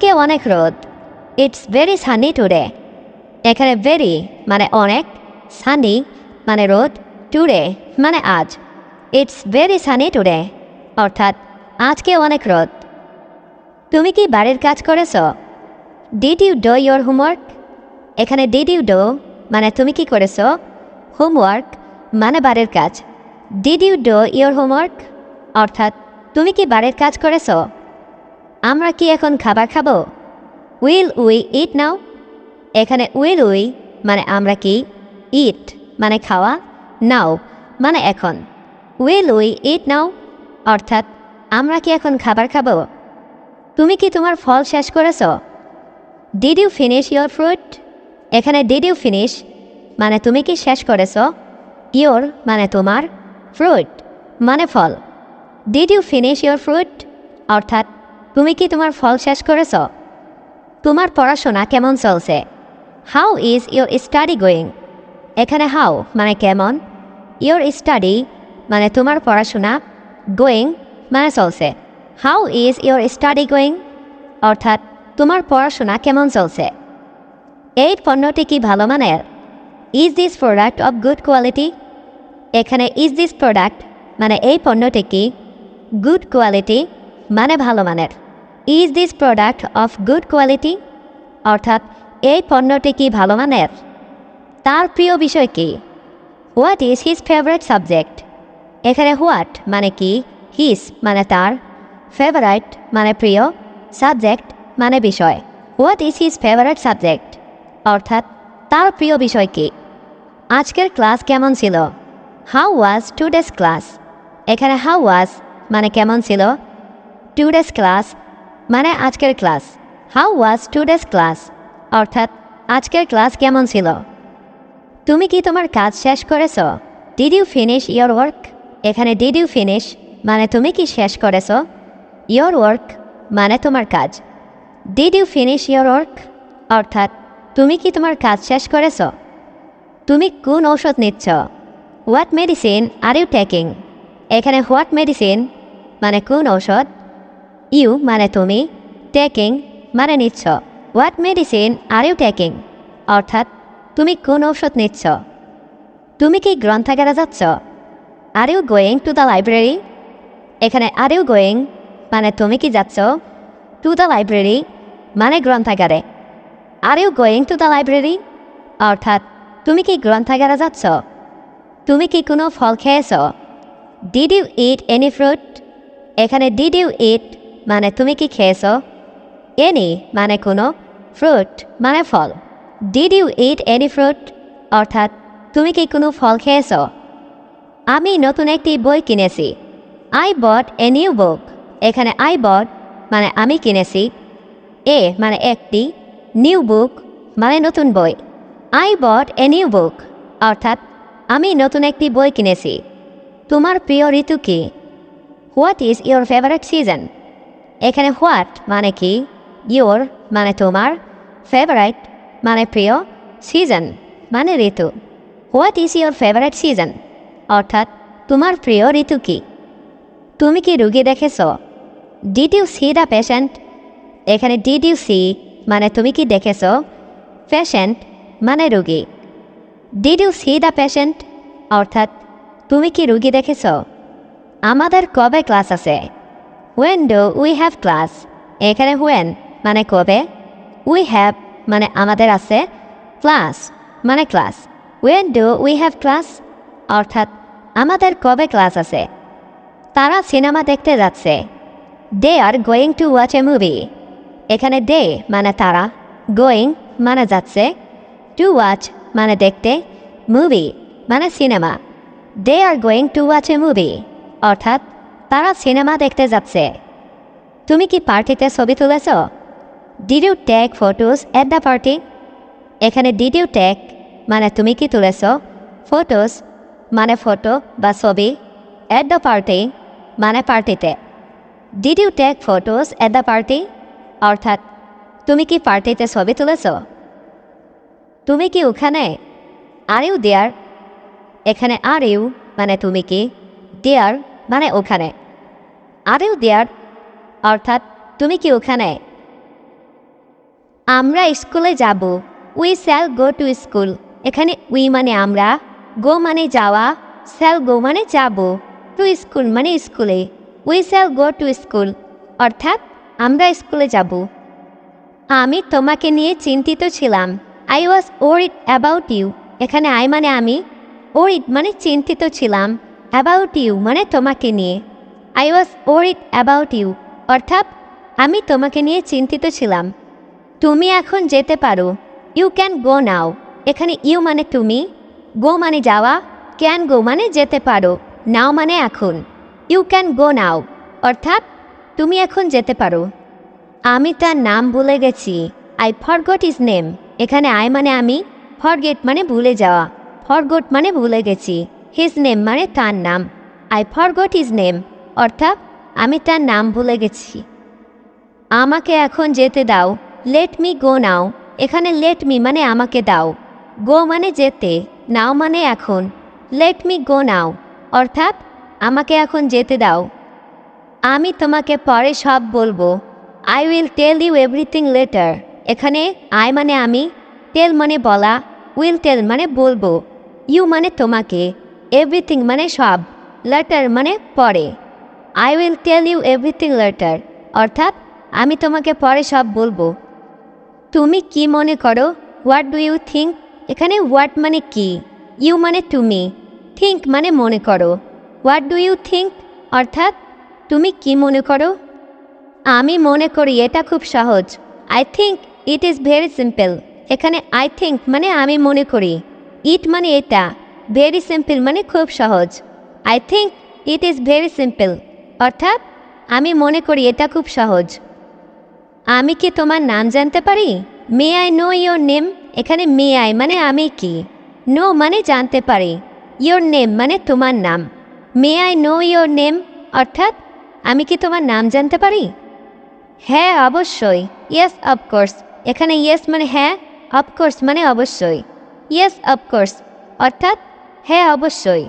আজকে অনেক রোদ। ইটস ভেরি সানি টুডে এখানে ভেরি মানে অনেক সানি মানে রোদ টুডে মানে আজ। ইটস ভেরি সানি টুডে অর্থাৎ আজকে অনেক রোদ। তুমি কি বাড়ির কাজ করেছ? Did you do your homework এখানে ডিড ইউ ডো মানে তুমি কি করেছ? হোমওয়ার্ক মানে বাড়ির কাজ। Did you do your homework অর্থাৎ তুমি কি বাড়ির কাজ করেছ? আমরা কি এখন খাবার খাব? উইল উই ইট নাও এখানে উইল উই মানে আমরা কি? ইট মানে খাওয়া। নাও মানে এখন। উইল উই ইট নাও অর্থাৎ আমরা কি এখন খাবার খাব? তুমি কি তোমার ফল শেষ করেছ? Did you finish your fruit এখানে ডিড ইউ ফিনিশ মানে তুমি কি শেষ করেছ? ইয়োর মানে তোমার। ফ্রুট মানে ফল। Did you finish your fruit অর্থাৎ তুমি কি তোমার ফল শেষ করেছ? তোমার পড়াশোনা কেমন চলছে? How is your study going এখানে হাউ মানে কেমন? ইয়োর স্টাডি মানে তোমার পড়াশোনা গোয়িং মানে চলছে। How is your study going অর্থাৎ তোমার পড়াশোনা কেমন চলছে? এই পণ্যটি কি ভালো মানের? Is this product of good quality এখানে ইজ দিস প্রোডাক্ট মানে এই পণ্যটি কি গুড কোয়ালিটি মানে ভালো মানের? Is this product of good quality অর্থাৎ, এই পণ্যটি কি ভালো মানের? তার প্রিয় বিষয় কি? What is his favourite subject এখানে হোয়াট মানে কি? হিস মানে তার। ফেভারাইট মানে প্রিয়। সাবজেক্ট মানে বিষয়। What is his favourite subject অর্থাৎ, তার প্রিয় বিষয় কি? আজকের ক্লাস কেমন ছিল? হাউ ওয়াজ টুডেস ক্লাস এখানে হাউ ওয়াজ মানে কেমন ছিল? টুডেস ক্লাস মানে আজকের class. How was today's class অর্থাৎ, আজকের ক্লাস কেমন ছিল? তুমি কি তোমার কাজ শেষ করেছ? Did you finish your work এখানে ডিড ইউ ফিনিশ মানে তুমি কি শেষ করেছ? ইয়োর ওয়ার্ক মানে তোমার কাজ। Did you finish your work অর্থাৎ, তুমি কি তোমার কাজ শেষ করেছ? তুমি কোন ঔষধ নিচ্ছ? What medicine are you taking এখানে হোয়াট মেডিসিন মানে কোন ঔষধ? ইউ মানে তুমি টেকিং মানে নিচ্ছ। What medicine are you taking অর্থাৎ, তুমি কোন ঔষধ নিচ্ছ? তুমি কি গ্রন্থাগারে যাচ্ছ? Are you going to the library এখানে আর ইউ গোয়িং মানে তুমি কি যাচ্ছ? টু দ্য লাইব্রেরি মানে গ্রন্থাগারে। Are you going to the library অর্থাৎ, তুমি কি গ্রন্থাগারে যাচ্ছ? তুমি কি কোনো ফল খেয়েছ? Did you eat any fruit এখানে ডিড ইউ ইট মানে তুমি কি খেয়েছ? এনি মানে কোনো। ফ্রুট মানে ফল। Did you eat any fruit? অর্থাৎ, তুমি কি কোনো ফল খেয়েছ? আমি নতুন একটি বই কিনেছি। I bought a new book. এখানে আই বট মানে আমি কিনেছি। এ মানে একটি। নিউ বুক মানে নতুন বই। I bought a new book. অর্থাৎ, আমি নতুন একটি বই কিনেছি। তোমার প্রিয় ঋতু কি? What is your favourite season? এখানে হোয়াট মানে কি? ইয়োর মানে তোমার। ফেভারাইট মানে প্রিয়। সিজন মানে ঋতু। What is your favourite season? অর্থাৎ, তোমার প্রিয় ঋতু কি? তুমি কি রুগী দেখেছ? Did you see the patient এখানে ডিড ইউ সি মানে তুমি কি দেখেছ? পেশেন্ট মানে রুগী। Did you see the patient অর্থাৎ, তুমি কি রুগী দেখেছ? আমাদের কবে ক্লাস আছে? When do we have class এখানে হোয়েন মানে কবে? উই হ্যাভ মানে আমাদের আছে ক্লাস মানে class when do we have class অর্থাৎ আমাদের কবে ক্লাস আছে? তারা সিনেমা দেখতে যাচ্ছে। They are going to watch a movie এখানে দে মানে তারা গোয়িং মানে যাচ্ছে। টু ওয়াচ মানে দেখতে। মুভি মানে cinema. They are going to watch a movie অর্থাৎ তারা সিনেমা দেখতে যাচ্ছে। তুমি কি পার্টিতে ছবি তুলেছ? Did you take photos at the party এখানে ডিড ইউ টেক মানে তুমি কি তুলেছ? ফটোস মানে ফটো বা ছবি। এট দ্য পার্টি মানে পার্টিতে। Did you take photos at the party অর্থাৎ, তুমি কি পার্টিতে ছবি তুলেছ? তুমি কি ওখানে? আর ইউ দেয়ার এখানে আর ইউ মানে তুমি কি? দেয়ার মানে ওখানে। আর ইউ দেয়ার, অর্থাৎ তুমি কি ওখানে? আমরা স্কুলে যাব। We shall go to school. এখানে উই মানে আমরা, গো মানে যাওয়া স্যাল গো মানে যাব। টু স্কুল মানে স্কুলে। We shall go to school. অর্থাৎ আমরা স্কুলে যাব। আমি তোমাকে নিয়ে চিন্তিত ছিলাম। I was worried about you. এখানে আই মানে আমি ওর ইট মানে চিন্তিত ছিলাম। অ্যাবাউট ইউ মানে তোমাকে নিয়ে। I was worried about you অর্থাৎ আমি তোমাকে নিয়ে চিন্তিত ছিলাম। তুমি এখন যেতে পারো। ইউ ক্যান গো নাও এখানে ইউ মানে তুমি। গো মানে যাওয়া। ক্যান গো মানে যেতে পারো। নাও মানে এখন। ইউ ক্যান গো নাও অর্থাৎ তুমি এখন যেতে পারো। আমি তার নাম ভুলে গেছি। আই ফরগট ইজ নেম এখানে আই মানে আমি। ফরগেট মানে ভুলে যাওয়া। ফরগট মানে ভুলে গেছি। হিজ নেম মানে তার নাম। আই ফরগট ইজ নেম অর্থাৎ আমি তার নাম ভুলে গেছি। আমাকে এখন যেতে দাও। লেট মি গো নাও এখানে লেট মি মানে আমাকে দাও। গো মানে যেতে নাও মানে এখন। লেট মি গো নাও অর্থাৎ আমাকে এখন যেতে দাও। আমি তোমাকে পরে সব বলব। I will tell you everything later এখানে আই মানে আমি টেল মানে বলা উইল টেল মানে বলব। ইউ মানে তোমাকে। এভরিথিং মানে সব লেটার মানে পরে। I will tell you everything later অর্থাৎ আমি তোমাকে পরে সব বলব। তুমি কি মনে করো? হোয়াট ডু ইউ থিঙ্ক এখানে হোয়াট মানে কি? ইউ মানে তুমি। থিঙ্ক মানে মনে করো। হোয়াট ডু ইউ থিঙ্ক অর্থাৎ তুমি কি মনে করো? আমি মনে করি এটা খুব সহজ। I think it is very simple এখানে আই থিঙ্ক মানে আমি মনে করি। ইট মানে এটা। ভেরি সিম্পল মানে খুব সহজ। I think it is very simple অর্থাৎ, আমি মনে করি এটা খুব সহজ। আমি কি তোমার নাম জানতে পারি? May I know your name এখানে মে আই মানে আমি কি? নো মানে জানতে পারি। ইয়োর নেম মানে তোমার নাম। May I know your name অর্থাৎ, আমি কি তোমার নাম জানতে পারি? হ্যাঁ অবশ্যই। ইয়েস অফকোর্স এখানে ইয়েস মানে হ্যাঁ অফকোর্স মানে অবশ্যই। ইয়েস অফকোর্স অর্থাৎ হ্যাঁ অবশ্যই।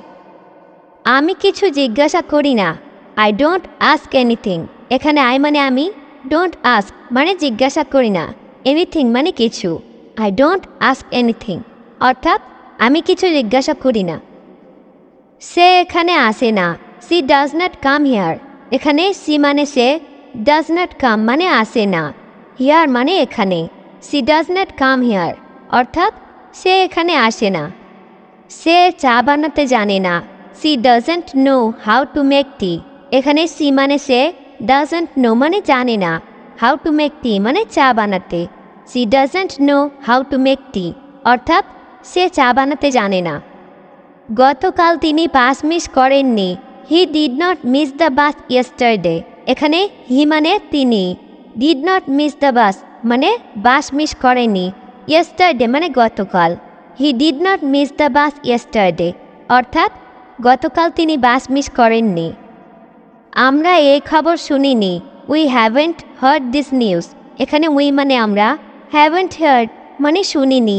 আমি কিছু জিজ্ঞাসা করি না। আই ডোন্ট আস্ক এনিথিং এখানে আই মানে আমি ডোন্ট আস্ক মানে জিজ্ঞাসা করি না। এনিথিং মানে কিছু। আই ডোন্ট আস্ক এনিথিং অর্থাৎ আমি কিছু জিজ্ঞাসা করি না। সে এখানে আসে না। She does not come here এখানে সি মানে সে ডাজ নট কাম মানে আসে না। হিয়ার মানে এখানে। She does not come here অর্থাৎ সে এখানে আসে না। সে চা বানাতে জানে না। She doesn't know how to make tea এখানে সি মানে সে ডাজেন্ট নো মানে জানে না। হাউ টু মেক টি মানে চা বানাতে। She doesn't know how to make tea অর্থাৎ সে চা বানাতে জানে না। গতকাল তিনি বাস মিস করেননি। He did not miss the bus yesterday এখানে হি মানে তিনি। Did not miss the bus মানে বাস মিস করেননি ইয়েস্টারডে মানে গতকাল। He did not miss the bus yesterday অর্থাৎ, গতকাল তিনি বাস মিস করেননি। আমরা এই খবর শুনিনি। We haven't heard this news এখানে উই মানে আমরা হ্যাভেন্ট হার্ড মানে শুনিনি।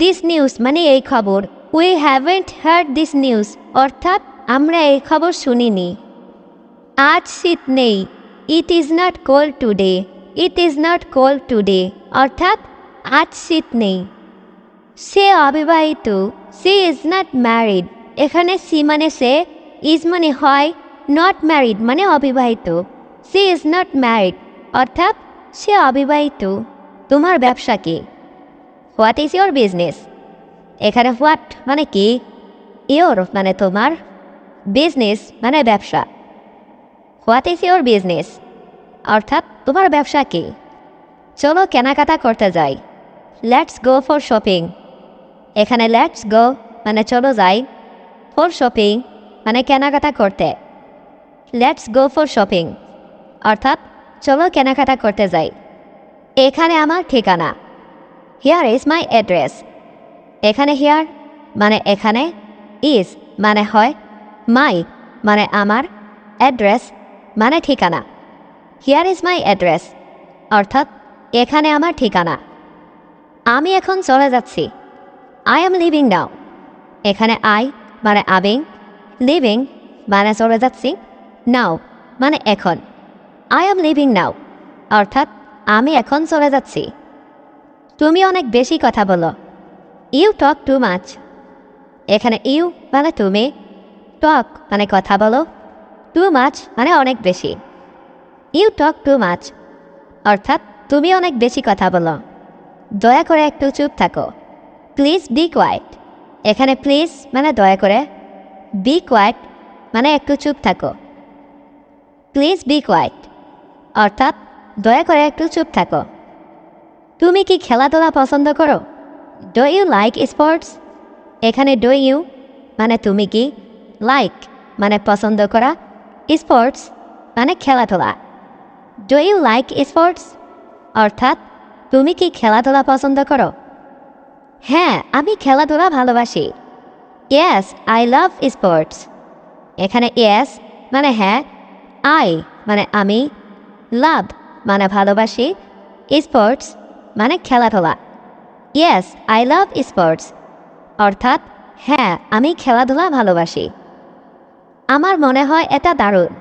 দিস নিউজ মানে এই খবর। We haven't heard this news অর্থাৎ, আমরা এই খবর শুনিনি। আজ শীত নেই it is not cold today it is not cold today অর্থাৎ, আজ শীত নেই সে অবিবাহিত, সি ইজ নট ম্যারিড এখানে সি মানে সে ইজ মানে হয় নট ম্যারিড মানে অবিবাহিত। সি ইজ নট ম্যারিড অর্থাৎ সে অবিবাহিত। তোমার ব্যবসা কি? হোয়াট ইজ ইয়োর বিজনেস এখানে হোয়াট মানে কি? ইয়োর মানে তোমার। বিজনেস মানে ব্যবসা। হোয়াট ইজ ইয়োর বিজনেস অর্থাৎ তোমার ব্যবসা কি? চলো কেনাকাটা করতে যাই। লেটস গো ফর শপিং এখানে লেটস গো মানে চলো যাই। ফর শপিং মানে কেনাকাটা করতে। লেটস গো ফর শপিং, অর্থাৎ চলো কেনাকাটা করতে যাই। এখানে আমার ঠিকানা। হিয়ার ইজ মাই অ্যাড্রেস এখানে হিয়ার মানে এখানে ইজ মানে হয় মাই মানে আমার অ্যাড্রেস মানে ঠিকানা। হিয়ার ইজ মাই অ্যাড্রেস অর্থাৎ এখানে আমার ঠিকানা। আমি এখন চলে যাচ্ছি। আই এম লিভিং নাও এখানে আই মানে আবিং লিভিং মানে চলে যাচ্ছি নাও মানে এখন। আই এম লিভিং নাও অর্থাৎ আমি এখন চলে যাচ্ছি তুমি অনেক বেশি কথা বলো। ইউ টক টু মাচ এখানে ইউ মানে তুমি টক মানে কথা বলো। টু মাচ মানে অনেক বেশি। ইউ টক টু মাচ অর্থাৎ তুমি অনেক বেশি কথা বলো। দয়া করে একটু চুপ থাকো। প্লিজ বি কোয়াইট এখানে প্লিজ মানে দয়া করে। বি কোয়াইট মানে একটু চুপ থাকো। প্লিজ বি কোয়াইট অর্থাৎ দয়া করে একটু চুপ থাকো। তুমি কি খেলাধুলা পছন্দ করো? ডো ইউ লাইক স্পোর্টস এখানে ডো ইউ মানে তুমি কি? লাইক মানে পছন্দ করা। স্পোর্টস মানে খেলাধুলা। ডো ইউ লাইক স্পোর্টস অর্থাৎ তুমি কি খেলাধুলা পছন্দ করো? হ্যাঁ আমি খেলাধুলা ভালোবাসি। ইয়েস আই লাভ স্পোর্টস এখানে ইয়েস মানে হ্যাঁ আই মানে আমি লাভ মানে ভালোবাসি স্পোর্টস মানে খেলাধুলা। ইয়েস আই লাভ স্পোর্টস অর্থাৎ হ্যাঁ আমি খেলাধুলা ভালোবাসি। আমার মনে হয় এটা দারুণ।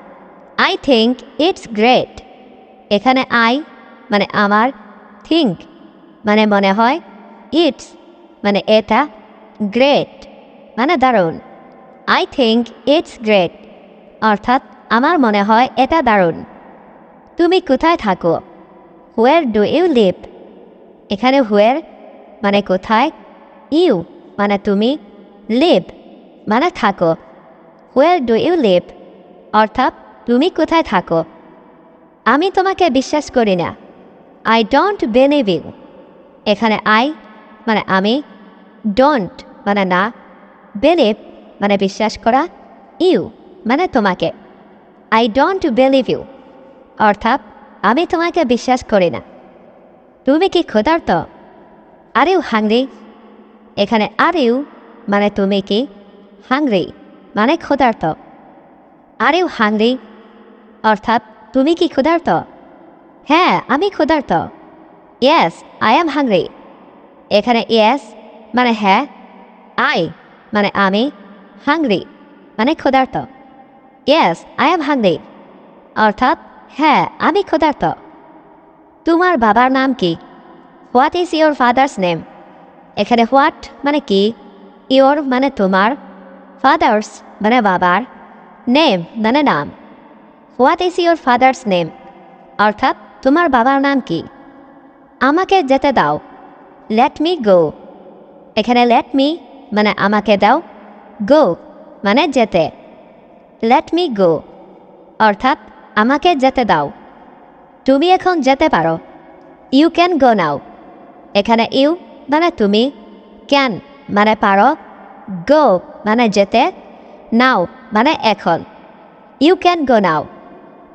আই থিঙ্ক ইটস গ্রেট এখানে আই মানে আমার থিঙ্ক মানে মনে হয় ইটস মানে এটা গ্রেট মানে দারুণ। আই থিঙ্ক ইটস গ্রেট অর্থাৎ আমার মনে হয় এটা দারুণ। তুমি কোথায় থাকো? হোয়ার ডু ইউ লিভ এখানে হোয়ার মানে কোথায়? ইউ মানে তুমি লিভ মানে থাকো। হোয়ার ডু ইউ লিভ অর্থাৎ তুমি কোথায় থাকো? আমি তোমাকে বিশ্বাস করি না। আই ডোন্ট বিলিভ ইউ এখানে আই মানে আমি ডোন্ট মানে না। বিলিভ মানে বিশ্বাস করা। ইউ মানে তোমাকে। আই ডোন্ট বিলিভ ইউ অর্থাৎ আমি তোমাকে বিশ্বাস করি না। তুমি কি ক্ষুধার্ত? আর ইউ হাংরি এখানে আর ইউ মানে তুমি কি? হাংরি মানে ক্ষুধার্ত। আর ইউ হাংরি অর্থাৎ তুমি কি ক্ষুধার্ত? হ্যাঁ আমি ক্ষুধার্ত। ইয়েস আই এম হাংরি এখানে ইয়েস মানে হ্যাঁ আই মানে আমি, হাংরি মানে ক্ষুধার্ত। Yes, I am hungry. অর্থাৎ হ্যাঁ আমি ক্ষুধার্ত। তোমার বাবার নাম কি? What is your father's name? এখানে হোয়াট মানে কি? ইয়োর মানে তোমার। ফাদার্স মানে বাবার। নেম মানে নাম। What is your father's name? অর্থাৎ, তোমার বাবার নাম কি? আমাকে যেতে দাও। Let me go. এখানে লেট মি মানে আমাকে দাও গো মানে যেতে। লেট মি গো অর্থাৎ আমাকে যেতে দাও। তুমি এখন যেতে পারো। ইউ ক্যান গো নাও এখানে ইউ মানে তুমি ক্যান মানে পারো। গো মানে যেতে নাও মানে এখন। ইউ ক্যান গো নাও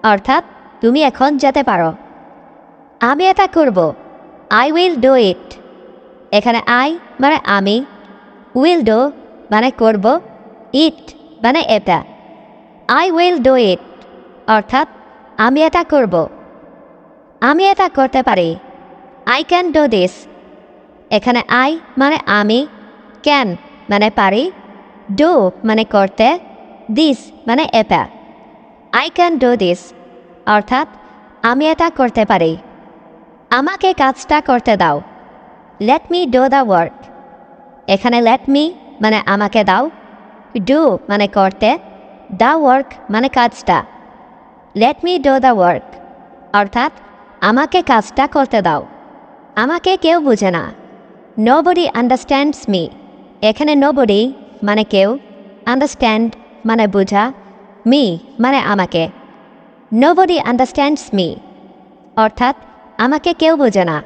অর্থাৎ তুমি এখন যেতে পারো। আমি এটা করব। আই উইল ডু ইট এখানে আই মানে আমি উইল ডো মানে করব ইট মানে এটা আই উইল ডো ইট অর্থাৎ আমি এটা করব, আমি এটা করতে পারি আই ক্যান ডো দিস এখানে আই মানে আমি ক্যান মানে পারি ডো মানে করতে দিস মানে এটা আই ক্যান ডো দিস অর্থাৎ আমি এটা করতে পারি, আমাকে কাজটা করতে দাও। Let me do the work এখানে লেট মি মানে আমাকে দাও ডু মানে করতে দ্য ওয়ার্ক মানে কাজটা। Let me do the work অর্থাৎ আমাকে কাজটা করতে দাও। আমাকে কেউ বুঝে না। নো বডি আন্ডারস্ট্যান্ডস মি এখানে নো বডি মানে কেউ আন্ডারস্ট্যান্ড মানে বোঝা মি মানে আমাকে। নো বডি আন্ডারস্ট্যান্ডস মি অর্থাৎ আমাকে কেউ বোঝে না।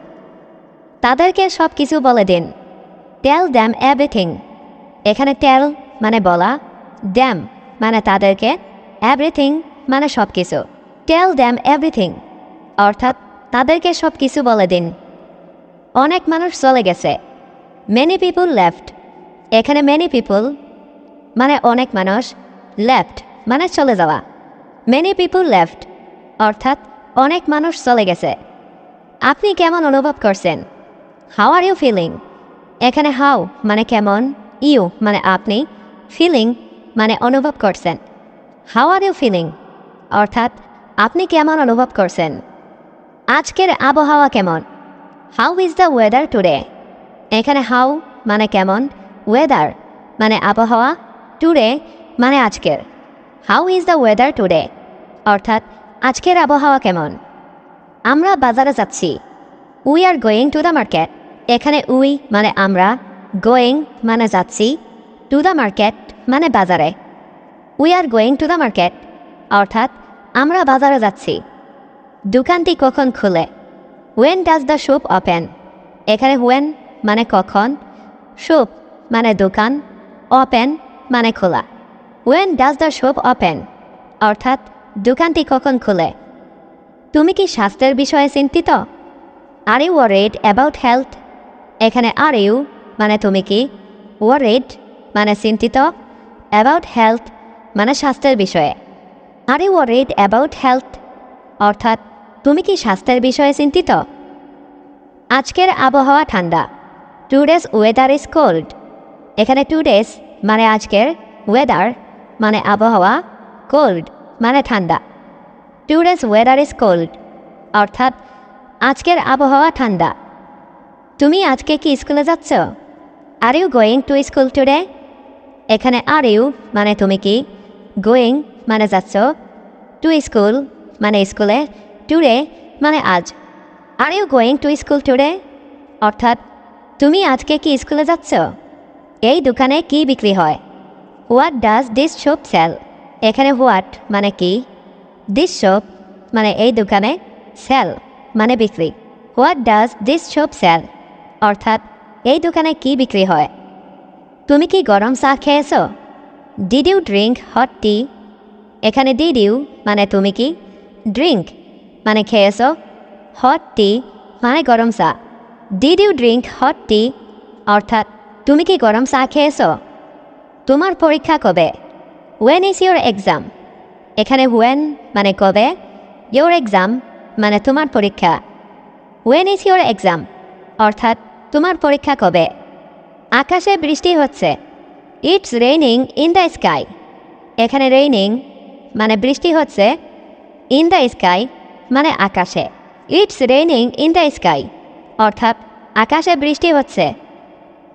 তাদেরকে সব কিছু বলে দিন। টেল দ্যাম এভরিথিং এখানে টেল মানে বলা ড্যাম মানে তাদেরকে এভরিথিং মানে সব কিছু টেল দ্যাম এভরিথিং অর্থাৎ তাদেরকে সব কিছু বলে দিন। অনেক মানুষ চলে গেছে। মেনি পিপুল লেফট এখানে মেনি পিপুল মানে অনেক মানুষ লেফট মানে চলে যাওয়া। মেনি পিপুল লেফট অর্থাৎ অনেক মানুষ চলে গেছে। আপনি কেমন অনুভব করছেন? হাউ আর ইউ ফিলিং এখানে হাউ মানে কেমন ইউ মানে আপনি ফিলিং মানে অনুভব করছেন। হাউ আর ইউ ফিলিং অর্থাৎ, আপনি কেমন অনুভব করছেন? আজকের আবহাওয়া কেমন? How is the weather today এখানে হাউ মানে কেমন ওয়েদার মানে আবহাওয়া টুডে মানে আজকের। How is the weather today অর্থাৎ, আজকের আবহাওয়া কেমন? আমরা বাজারে যাচ্ছি। We are going to the market এখানে উই মানে আমরা গোয়িং মানে যাচ্ছি টু দ্য মার্কেট মানে বাজারে। We are going to the market অর্থাৎ আমরা বাজারে যাচ্ছি। দোকানটি কখন খুলে? When does the shop open এখানে ওয়েন মানে কখন শপ মানে দোকান ওপেন মানে খোলা। When does the shop open অর্থাৎ দোকানটি কখন খুলে? তুমি কি স্বাস্থ্যের বিষয়ে চিন্তিত? Are you worried about health এখানে আর ইউ মানে তুমি কি? ওয়ারিড মানে চিন্তিত? অ্যাবাউট হেলথ মানে স্বাস্থ্যের বিষয়ে। Are you worried about health অর্থাৎ, তুমি কি স্বাস্থ্যের বিষয়ে চিন্তিত? আজকের আবহাওয়া ঠান্ডা। Two days weather is cold এখানে টু ডেজ মানে আজকের ওয়েদার মানে আবহাওয়া কোল্ড মানে ঠান্ডা। Two days weather is cold অর্থাৎ, আজকের আবহাওয়া ঠান্ডা। তুমি আজকে কি স্কুলে যাচ্ছ? Are you going to school today এখানে আর ইউ মানে তুমি কি? গোয়িং মানে যাচ্ছ? টু স্কুল মানে স্কুলে? টুডে মানে আজ? Are you going to school today অর্থাৎ, তুমি আজকে কি স্কুলে যাচ্ছ? এই দোকানে কি বিক্রি হয়? What does this shop sell এখানে হোয়াট মানে কি? দিস শপ মানে এই দোকানে সেল মানে বিক্রি। What does this shop sell অর্থাৎ এই দোকানে কি বিক্রি হয়? তুমি কি গরম চা খেয়েছ? Did you drink hot tea এখানে ডিড ইউ মানে তুমি কি? ড্রিঙ্ক মানে খেয়েছ। হট টি মানে গরম চা। Did you drink hot tea অর্থাৎ তুমি কি গরম চা খেয়েছ? তোমার পরীক্ষা কবে? ওয়েন ইজ ইউর এক্সাম এখানে ওয়েন মানে কবে? ইউর এক্সাম মানে তোমার পরীক্ষা। ওয়েন ইজ ইউর এক্সাম অর্থাৎ তোমার পরীক্ষা কবে? আকাশে বৃষ্টি হচ্ছে। It's raining in the sky এখানে রেইনিং মানে বৃষ্টি হচ্ছে। ইন দ্য স্কাই মানে আকাশে। It's raining in the sky অর্থাৎ আকাশে বৃষ্টি হচ্ছে।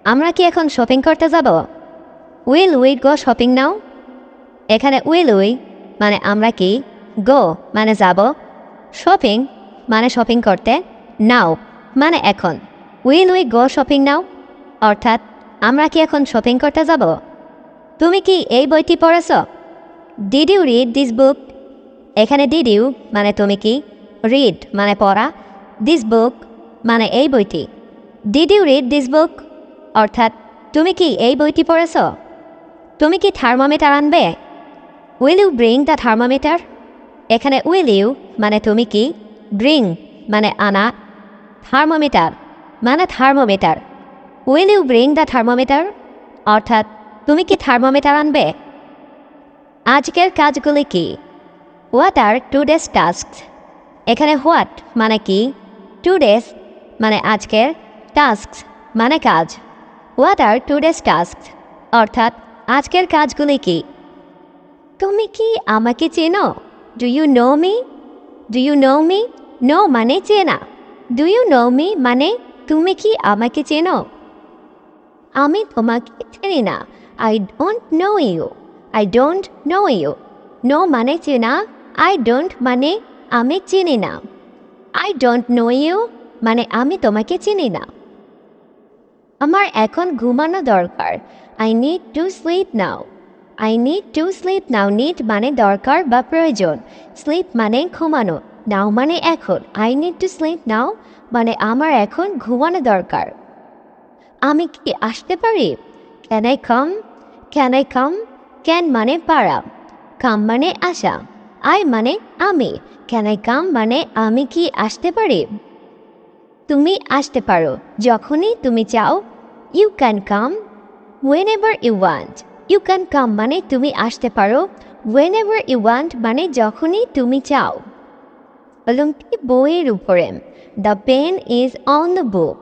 আমরা কি এখন শপিং করতে যাব? Will we go shopping now এখানে উইল উই মানে আমরা কি? গো মানে যাব। শপিং মানে শপিং করতে। নাও মানে এখন। Will we go shopping now অর্থাৎ, আমরা কি এখন শপিং করতে যাব? তুমি কি এই বইটি পড়েছ? Did you read this book এখানে ডিড ইউ মানে তুমি কি? রিড মানে পড়া। দিস বুক মানে এই বইটি। Did you read this book অর্থাৎ, তুমি কি এই বইটি পড়েছ? তুমি কি থার্মোমিটার আনবে? Will you bring the thermometer এখানে উইল ইউ মানে তুমি কি? ব্রিং মানে আনা। থার্মোমিটার মানে thermometer. Will you bring the thermometer অর্থাৎ, তুমি কি থার্মোমিটার আনবে? আজকের কাজগুলি কি? What are two days task এখানে হোয়াট মানে কি? টু ডেজ মানে আজকের টাস্ক মানে কাজ। What are two days task অর্থাৎ, আজকের কাজগুলি কি? তুমি কি আমাকে চেনো? Do you know me do you know me know মানে চেনা। ডু ইউ নো মি মানে তুমি কি আমাকে চেনো? আমি তোমাকে চিনি না। I don't know you I don't know you know মানে চেনা। আই ডোন্ট মানে আমি চিনি না। আই ডোন্ট নো ইউ মানে আমি তোমাকে চিনি না। আমার এখন ঘুমানো দরকার। I need to sleep now I need to sleep now need মানে দরকার বা প্রয়োজন। স্লিপ মানে ঘুমানো। নাও মানে এখন I need to sleep now মানে আমার এখন ঘুমানো দরকার। আমি কি আসতে পারি? Can I come can I come can মানে পারা। কাম মানে আসা। আই মানে আমি। ক্যান আই কাম মানে আমি কি আসতে পারি? তুমি আসতে পারো। যখনই তুমি চাও you can come whenever you want you can come মানে তুমি আসতে পারো। ওয়েন এভার ইউ ওয়ান্ট মানে যখনই তুমি চাও। কলমটি বইয়ের উপরে the pen is on the book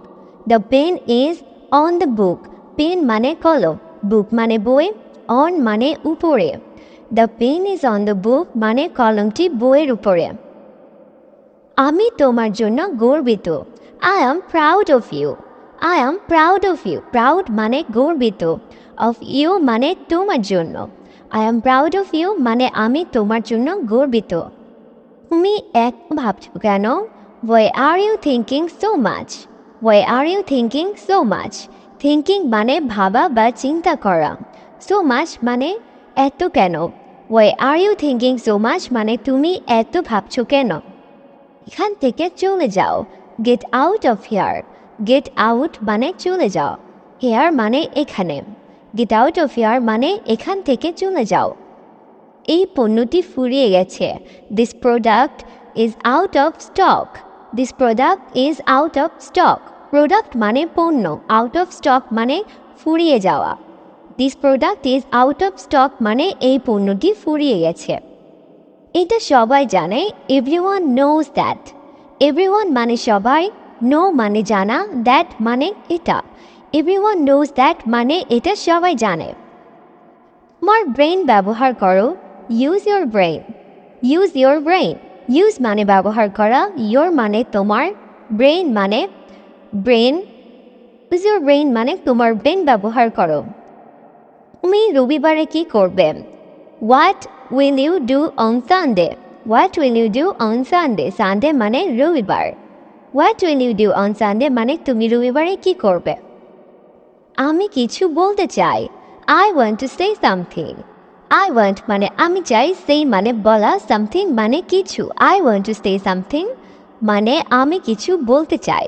the pen is on the book pen মানে কলম বুক মানে বই অন মানে উপরে the pen is on the book মানে কলমটি বইয়ের উপরে আমি তোমার জন্য গর্বিত I am proud of you I am proud of you proud মানে গর্বিত অফ ইউ মানে তোমার জন্য I am proud of you মানে আমি তোমার জন্য গর্বিত তুমি এক ভাবছ কেন? Why are you thinking so much why are you thinking so much thinking মানে ভাবা বা চিন্তা করা। সো মাচ মানে এত কেন? Why are you thinking so much মানে তুমি এত ভাবছ কেন? এখান থেকে চলে যাও। Get out of here get out মানে চলে যাও। হেয়ার মানে এখানে। গেট আউট অফ হেয়ার মানে এখান থেকে চলে যাও। এই পণ্যটি ফুরিয়ে গেছে। This product is out of stock this product is out of stock product মানে পণ্য আউট অফ স্টক মানে ফুরিয়ে যাওয়া। This product is out of stock মানে এই পণ্যটি ফুরিয়ে গেছে। এটা সবাই জানে এভরিওয়ান নোজ দ্যাট এভরিওয়ান মানে সবাই নো মানে জানা দ্যাট মানে এটা। এভরিওয়ান নোজ দ্যাট মানে এটা সবাই জানে। তোমার ব্রেন ব্যবহার করো। Use your brain use your brain use মানে ব্যবহার করা ইয়োর মানে তোমার ব্রেন মানে ব্রেন ইউজ ইয়োর ব্রেন মানে তোমার ব্রেন ব্যবহার করো তুমি রবিবারে কি করবে what will you do on Sunday what will you do on Sunday Sunday মানে রবিবার what will you do on Sunday মানে তুমি রবিবারে কি করবে আমি কিছু বলতে চাই I want to say something I want মানে আমি চাই সেই মানে বলা সামথিং মানে কিছু। I want to say something মানে আমি কিছু বলতে চাই।